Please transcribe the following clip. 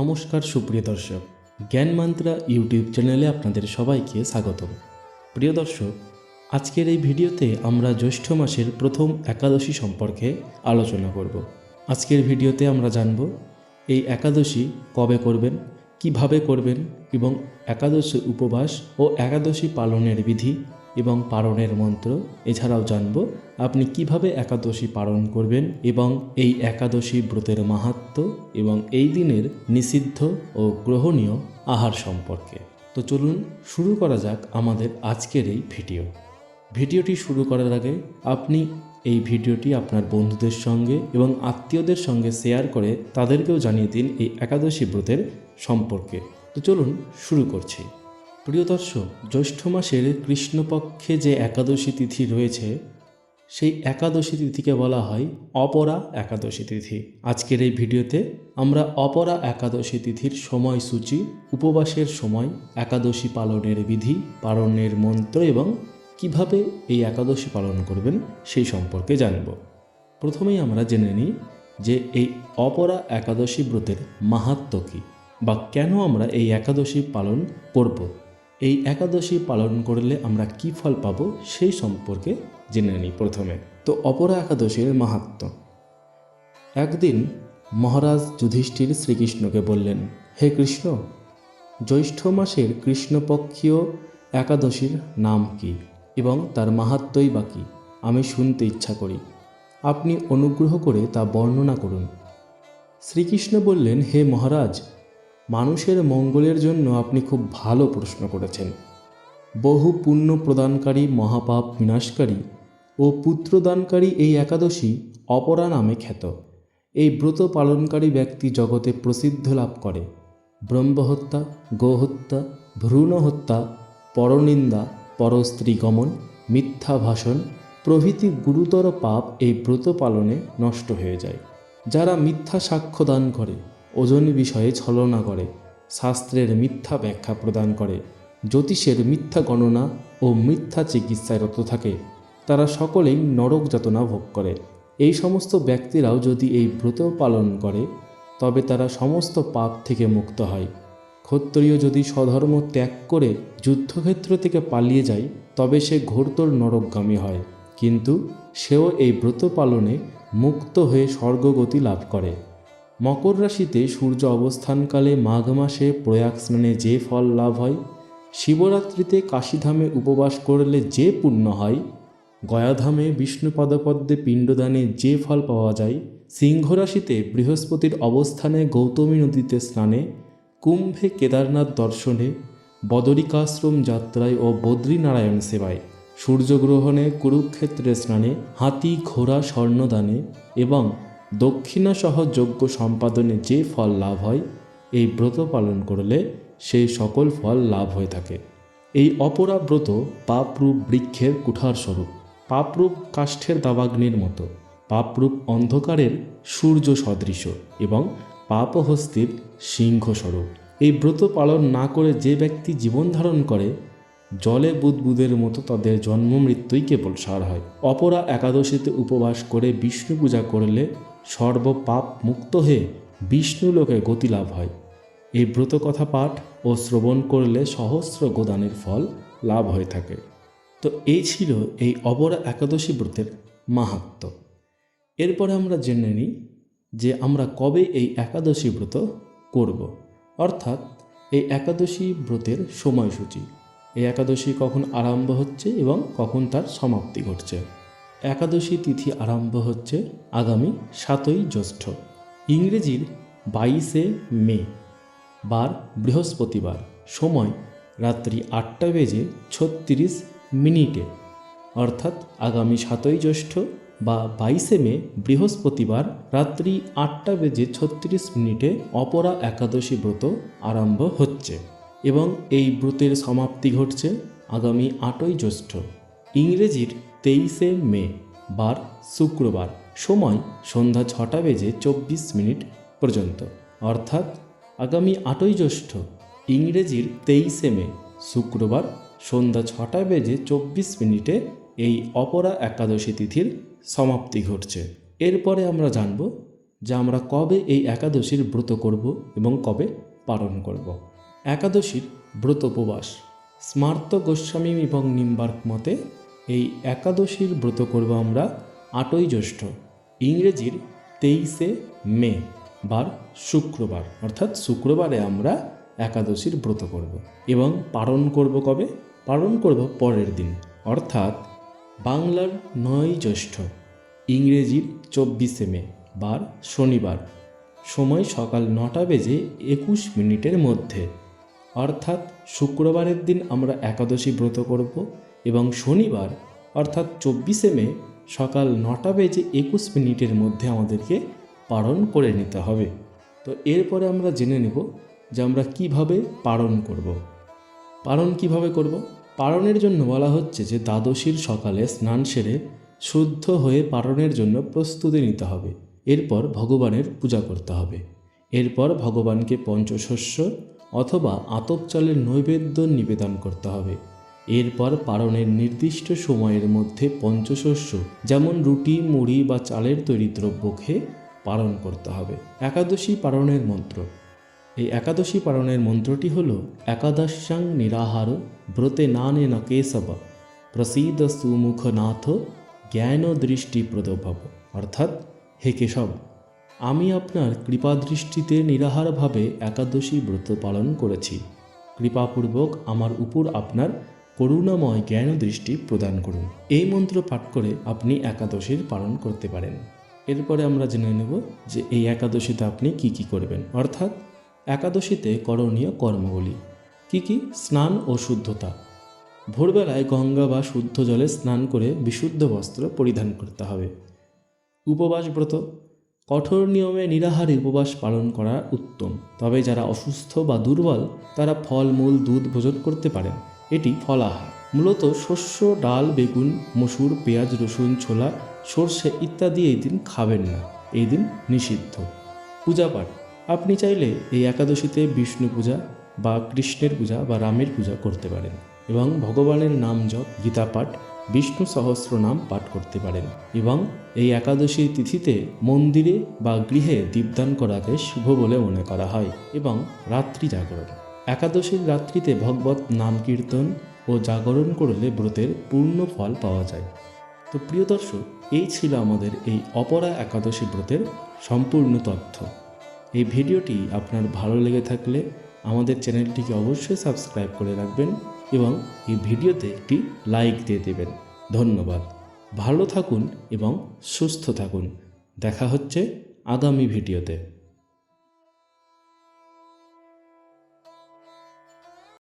নমস্কার, সুপ্রিয় দর্শক। জ্ঞান মান্ত্রা ইউটিউব চ্যানেলে আপনাদের সবাইকে স্বাগত প্রিয় দর্শক, আজকের এই ভিডিওতে আমরা জ্যৈষ্ঠ মাসের প্রথম একাদশী সম্পর্কে আলোচনা করব। আজকের ভিডিওতে আমরা জানব, এই একাদশী কবে করবেন, কীভাবে করবেন এবং একাদশী উপবাস ও একাদশী পালনের বিধি এবং পারণের মন্ত্র। এছাড়াও জানব, আপনি কীভাবে একাদশী পালন করবেন এবং এই একাদশী ব্রতের মাহাত্ম্য এবং এই দিনের নিষিদ্ধ ও গ্রহণীয় আহার সম্পর্কে। তো চলুন শুরু করা যাক আমাদের আজকের এই ভিডিও। ভিডিওটি শুরু করার আগে আপনি এই ভিডিওটি আপনার বন্ধুদের সঙ্গে এবং আত্মীয়দের সঙ্গে শেয়ার করে তাদেরকেও জানিয়ে দিন এই একাদশী ব্রতের সম্পর্কে। তো চলুন শুরু করছি। প্রিয় দর্শক, জ্যৈষ্ঠ মাসের কৃষ্ণপক্ষে যে একাদশী তিথি রয়েছে, সেই একাদশী তিথিকে বলা হয় অপরা একাদশী তিথি। আজকের এই ভিডিওতে আমরা অপরা একাদশী তিথির সময়সূচি, উপবাসের সময়, একাদশী পালনের বিধি, পালনের মন্ত্র এবং কীভাবে এই একাদশী পালন করবেন সেই সম্পর্কে জানব। প্রথমেই আমরা জেনে নিই যে এই অপরা একাদশী ব্রতের মাহাত্ম্য কী বা কেন আমরা এই একাদশী পালন করব। এই একাদশী পালন করলে আমরা কি ফল পাব সেই সম্পর্কে জেনে নিই প্রথমে। তো অপরা একাদশীর মাহাত্ম্য একদিন মহারাজ যুধিষ্ঠির শ্রীকৃষ্ণকে বললেন, হে কৃষ্ণ, জ্যৈষ্ঠ মাসের কৃষ্ণপক্ষীয় একাদশীর নাম কি এবং তার মাহাত্মই বা কী? আমি শুনতে ইচ্ছা করি। আপনি অনুগ্রহ করে তা বর্ণনা করুন। শ্রীকৃষ্ণ বললেন, হে মহারাজ মানুষের মঙ্গলের জন্য আপনি খুব ভালো প্রশ্ন করেছেন। বহু পুণ্য প্রদানকারী মহাপাপ বিনাশকারী ও পুত্রদানকারী এই একাদশী অপরা নামে খ্যাত। এই ব্রত পালনকারী ব্যক্তি জগতে প্রসিদ্ধ লাভ করে। ব্রহ্মহত্যা, গোহত্যা ভ্রূণ হত্যা পরনিন্দা, পরস্ত্রী গমন, মিথ্যা ভাষণ, প্রভৃতি গুরুতর পাপ এই ব্রত পালনে নষ্ট হয়ে যায়। যারা মিথ্যা সাক্ষ্য দান করে ওজন বিষয়ে ছলনা করে, শাস্ত্রের মিথ্যা ব্যাখ্যা প্রদান করে, জ্যোতিষের মিথ্যা গণনা ও মিথ্যা চিকিৎসায় রত থাকে। তারা সকলেই নরক যাতনা ভোগ করে। এই সমস্ত ব্যক্তিরাও যদি এই ব্রত পালন করে, তবে তারা সমস্ত পাপ থেকে মুক্ত হয়। ক্ষত্রিয় যদি স্বধর্ম ত্যাগ করে যুদ্ধক্ষেত্র থেকে পালিয়ে যায়, তবে সে ঘোরতর নরকগামী হয়। কিন্তু সেও এই ব্রত পালনে মুক্ত হয়ে স্বর্গগতি লাভ করে। মকর রাশিতে সূর্য অবস্থানকালে মাঘ মাসে প্রয়াগ স্নানে যে ফল লাভ হয়, শিবরাত্রিতে কাশীধামে উপবাস করলে যে পুণ্য হয়, গয়াধামে বিষ্ণুপদপদ্মে পিণ্ডদানে যে ফল পাওয়া যায়, সিংহ রাশিতে বৃহস্পতির অবস্থানে গৌতমী নদীতে স্নানে, কুম্ভে কেদারনাথ দর্শনে, বদরিকাশ্রম যাত্রায় ও বদ্রীনারায়ণ সেবায়, সূর্যগ্রহণে কুরুক্ষেত্রে স্নানে, হাতি, ঘোড়া, স্বর্ণদানে এবং দক্ষিণাসহ যজ্ঞ সম্পাদনে যে ফল লাভ হয়, এই ব্রত পালন করলে সেই সকল ফল লাভ হয়ে থাকে। এই অপরা ব্রত পাপরূপ বৃক্ষের কুঠার স্বরূপ, পাপরূপ কাষ্ঠের দাবাগ্নির মতো, পাপরূপ অন্ধকারের সূর্য সদৃশ এবং পাপহস্তির সিংহ স্বরূপ। এই ব্রত পালন না করে যে ব্যক্তি জীবন ধারণ করে, জলে বুদবুদের মতো তাদের জন্ম মৃত্যুই কেবল সার হয়। অপরা একাদশীতে উপবাস করে বিষ্ণু পূজা করলে সর্বপাপ মুক্ত হয়ে বিষ্ণু লোকে গতি লাভ হয়। এই ব্রত কথা পাঠ ও শ্রবণ করলে সহস্র গোদানের ফল লাভ হয়ে থাকে। তো এই ছিল এই অপরা একাদশী ব্রতের মাহাত্ম্য। এরপরে আমরা জেনে নিই যে আমরা কবে এই একাদশী ব্রত করব। অর্থাৎ এই একাদশী ব্রতের সময়সূচি। এই একাদশী কখন আরম্ভ হচ্ছে এবং কখন তার সমাপ্তি ঘটছে। একাদশী তিথি আরম্ভ হচ্ছে আগামী সাতই জ্যৈষ্ঠ। ইংরেজির বাইশে মে, বার বৃহস্পতিবার, সময় রাত্রি আটটা বেজে ছত্রিশ মিনিটে। অর্থাৎ আগামী সাতই জ্যৈষ্ঠ বা বাইশে মে, বৃহস্পতিবার, রাত্রি আটটা বেজে ছত্রিশ মিনিটে অপরা একাদশী ব্রত আরম্ভ হচ্ছে এবং এই ব্রতের সমাপ্তি ঘটছে আগামী আটই জ্যৈষ্ঠ। ইংরেজির তেইশে মে, বার শুক্রবার, সময় সন্ধ্যা ছটা বেজে চব্বিশ মিনিট পর্যন্ত। অর্থাৎ আগামী আটই জ্যৈষ্ঠ, ইংরেজির তেইশে মে, শুক্রবার, সন্ধ্যা ছটা বেজে চব্বিশ মিনিটে এই অপরা একাদশী তিথির সমাপ্তি ঘটছে। এরপরে আমরা জানব যে আমরা কবে এই একাদশীর ব্রত করব এবং কবে পালন করব। একাদশীর ব্রত উপবাস, স্মার্ত গোস্বামী এবং নিম্বার্ক মতে এই একাদশীর ব্রত করব আমরা আটই জ্যৈষ্ঠ, ইংরেজির তেইশে মে, বার শুক্রবার, অর্থাৎ শুক্রবারে আমরা একাদশীর ব্রত করব। এবং পালন করব কবে? পালন করব পরের দিন, অর্থাৎ বাংলার নয় জ্যৈষ্ঠ, ইংরেজির চব্বিশে মে, বার শনিবার, সময় সকাল নটা বেজে একুশ মিনিটের মধ্যে। অর্থাৎ শুক্রবারের দিন আমরা একাদশী ব্রত করব এবং শনিবার, অর্থাৎ চব্বিশে মে, সকাল নটা বেজে একুশ মিনিটের মধ্যে আমাদেরকে পালন করে নিতে হবে। তো এরপরে আমরা জেনে নেব যে আমরা কীভাবে পালন করব। পালন কীভাবে করব? পালনের জন্য বলা হচ্ছে যে দ্বাদশীর সকালে স্নান সেরে শুদ্ধ হয়ে পালনের জন্য প্রস্তুতি নিতে হবে। এরপর ভগবানের পূজা করতে হবে। এরপর ভগবানকে পঞ্চশস্য অথবা আতপ চালের নৈবেদ্য নিবেদন করতে হবে। এরপর পারণের নির্দিষ্ট সময়ের মধ্যে পঞ্চশস্য, যেমন রুটি, মুড়ি বা চালের তৈরি দ্রব্য খেয়ে পালন করতে হবে। একাদশী পারণের মন্ত্র। এই একাদশী পালনের মন্ত্রটি হল একাদশ্যাং নিরাহার ব্রতে নানে ন কেশব, প্রসীদ সুমুখনাথ জ্ঞান দৃষ্টি প্রদভব। অর্থাৎ, হে কেশব, আমি আপনার কৃপাদৃষ্টিতে নিরাহারভাবে একাদশী ব্রত পালন করেছি। কৃপাপূর্বক আমার উপর আপনার করুণাময় জ্ঞান দৃষ্টি প্রদান করুন। এই মন্ত্র পাঠ করে আপনি একাদশীর পালন করতে পারেন। এরপরে আমরা জেনে নেব যে এই একাদশীতে আপনি কি কি করবেন। অর্থাৎ, একাদশীতে করণীয় কর্মগুলি কি কি? স্নান ও শুদ্ধতা। ভোরবেলায় গঙ্গা বা শুদ্ধ জলে স্নান করে বিশুদ্ধ বস্ত্র পরিধান করতে হবে। উপবাস ব্রত। কঠোর নিয়মে নিরাহারে উপবাস পালন করা উত্তম। তবে যারা অসুস্থ বা দুর্বল, তারা ফল, মূল, দুধ ভোজন করতে পারেন। এটি ফলাহার মূলত শস্য, ডাল, বেগুন, মসুর, পেঁয়াজ, রসুন, ছোলা, সর্ষে ইত্যাদি এই দিন খাবেন না। এই দিন নিষিদ্ধ। পূজাপাঠ আপনি চাইলে এই একাদশীতে বিষ্ণু পূজা বা কৃষ্ণের পূজা বা রামের পূজা করতে পারেন এবং ভগবানের নাম জপ, গীতা পাঠ, বিষ্ণু সহস্র নাম পাঠ করতে পারেন এবং এই একাদশীর তিথিতে মন্দিরে বা গৃহে দীপদান করাকে শুভ বলে মনে করা হয় এবং রাত্রি জাগরণ। একাদশীর রাত্রিতে ভগবত নাম কীর্তন ও জাগরণ করলে ব্রতের পূর্ণ ফল পাওয়া যায়। তো প্রিয় দর্শক, এই ছিল আমাদের এই অপরা একাদশী ব্রতের সম্পূর্ণ তথ্য। এই ভিডিওটি আপনার ভালো লেগে থাকলে আমাদের চ্যানেলটিকে অবশ্যই সাবস্ক্রাইব করে রাখবেন এবং এই ভিডিওতে একটি লাইক দিয়ে দেবেন। ধন্যবাদ। ভালো থাকুন এবং সুস্থ থাকুন। দেখা হচ্ছে আগামী ভিডিওতে।